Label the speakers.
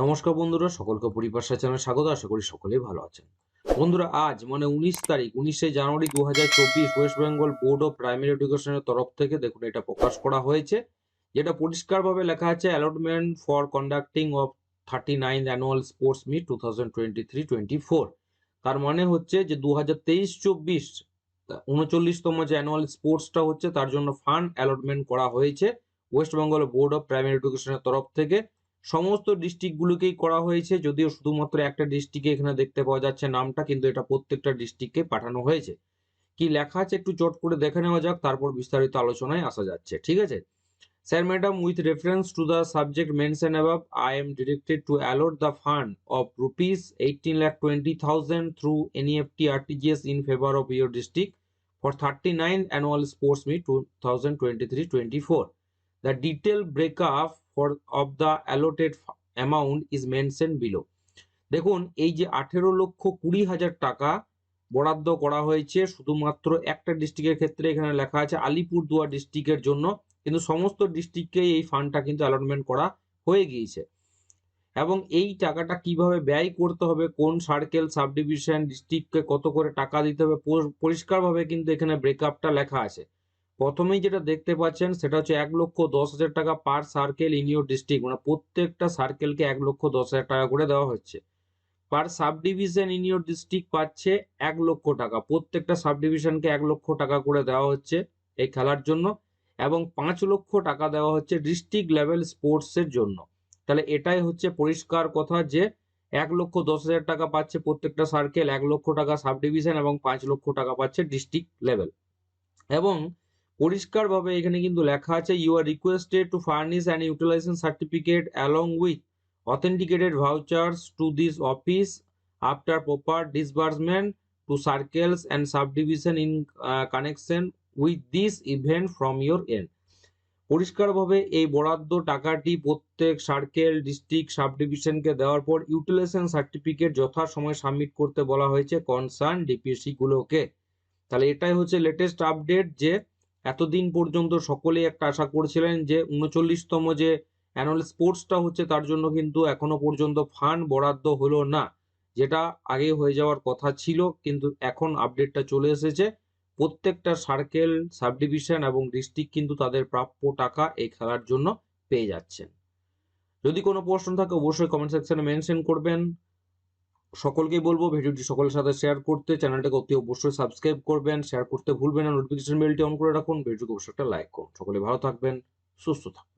Speaker 1: নমস্কার বন্ধুরা, সকলকে পরিপাশা চ্যানেলে স্বাগত, আশা করি সকলেই ভালো আছেন। বন্ধুরা, আজ মানে উনিশ তারিখ, উনিশে জানুয়ারি দু হাজার চব্বিশ West Bengal board of primary এডুকেশনের তরফ থেকে দেখুন, এটা প্রকাশ করা হয়েছে। যেটা পরিষ্কারভাবে লেখা আছে allotment for conducting of thirty nine annual sports meet two thousand twenty three twenty four তার মানে হচ্ছে যে দু হাজার তেইশ চব্বিশ, উনচল্লিশতম যে অ্যানুয়াল স্পোর্টসটা হচ্ছে, তার জন্য ফান্ড অ্যালটমেন্ট করা হয়েছে West Bengal board of primary এডুকেশনের তরফ থেকে। সমস্ত ডিস্ট্রিক্টগুলোকেই করা হয়েছে, যদিও শুধুমাত্র একটা ডিস্ট্রিক্টে এখানে দেখতে পাওয়া যাচ্ছে নামটা, কিন্তু এটা প্রত্যেকটা ডিস্ট্রিক্টকে পাঠানো হয়েছে কি লেখা আছে একটু চট করে দেখে নেওয়া যাক, তারপর বিস্তারিত আলোচনায় আসা যাচ্ছে, ঠিক আছে sir madam with reference to the subject mention above I am directed to allot the fund of rupees eighteen lakh twenty thousand through NEFT RTGS in favour of your district for thirty nine annual sports for 39th annual sports meet 2023-24. The detailed breakup for of the allotted amount is is below দেখুন, এই যে আঠেরো লক্ষ কুড়ি হাজার টাকা বরাদ্দ করা হয়েছে, শুধুমাত্র একটা ডিস্ট্রিক্টের ক্ষেত্রে এখানে লেখা আছে আলিপুরদুয়ার ডিস্ট্রিক্টের জন্য, কিন্তু সমস্ত ডিস্ট্রিক্টকে এই ফান্ডটা কিন্তু অ্যালটমেন্ট করা হয়ে গিয়েছে। এবং এই টাকাটা কীভাবে ব্যয় করতে হবে, কোন সার্কেল সাব ডিভিশন ডিস্ট্রিক্টকে কত করে টাকা দিতে হবে পরিষ্কারভাবে কিন্তু এখানে ব্রেকআপটা লেখা আছে। প্রথমেই যেটা দেখতে পাচ্ছেন, সেটা হচ্ছে এক লক্ষ দশ হাজার টাকা per circle in your district মানে প্রত্যেকটা সার্কেলকে এক লক্ষ দশ হাজার টাকা করে দেওয়া হচ্ছে। Per sub division in your district পাচ্ছে এক লক্ষ টাকা, প্রত্যেকটা সাব ডিভিশনকে এক লক্ষ টাকা করে দেওয়া হচ্ছে এই খেলার জন্য এবং পাঁচ লক্ষ টাকা দেওয়া হচ্ছে ডিস্ট্রিক্ট লেভেল স্পোর্টসের জন্য। তাহলে এটাই হচ্ছে পরিষ্কার কথা যে এক লক্ষ দশ হাজার টাকা পাচ্ছে প্রত্যেকটা সার্কেল এক লক্ষ টাকা সাব ডিভিশন এবং পাঁচ লক্ষ টাকা পাচ্ছে ডিস্ট্রিক্ট লেভেল এবং পরিষ্কারভাবে এখানে কিন্তু লেখা আছে you are requested to furnish and utilization certificate along with authenticated vouchers to this office after proper disbursement to circles and sub division in connection with this event from your end পরিষ্কারভাবে এই বরাদ্দ টাকাটি প্রত্যেক circle district sub ডিভিশনকে দেওয়ার পর utilisation certificate যথাসময়ে submit করতে বলা হয়েছে কনসার্ন ডিপিএসসি গুলোকে। তাহলে এটাই হচ্ছে লেটেস্ট আপডেট যে এতদিন পর্যন্ত সকলেই একটা আশা করছিলেন যে উনচল্লিশতম যে অ্যানুয়াল স্পোর্টসটা হচ্ছে তার জন্য কিন্তু এখনও পর্যন্ত ফান্ড বরাদ্দ হলো না। যেটা আগে হয়ে যাওয়ার কথা ছিল, কিন্তু এখন আপডেটটা চলে এসেছে। প্রত্যেকটা সার্কেল সাব ডিভিশন এবং ডিস্ট্রিক্ট কিন্তু তাদের প্রাপ্য টাকা এই খেলার জন্য পেয়ে যাচ্ছেন। যদি কোনো প্রশ্ন থাকে, অবশ্যই কমেন্ট সেকশনে মেনশন করবেন। সকলকেই বলব ভিডিওটি সকলের সাথে শেয়ার করতে চ্যানেলটাকে অতি অবশ্যই সাবস্ক্রাইব করবেন শেয়ার করতে ভুলবেন না নোটিফিকেশন বেলটি অন করে রাখুন ভিডিওকে অবশ্যই একটা লাইক করুন। সকলে ভালো থাকবেন, সুস্থ থাকবেন।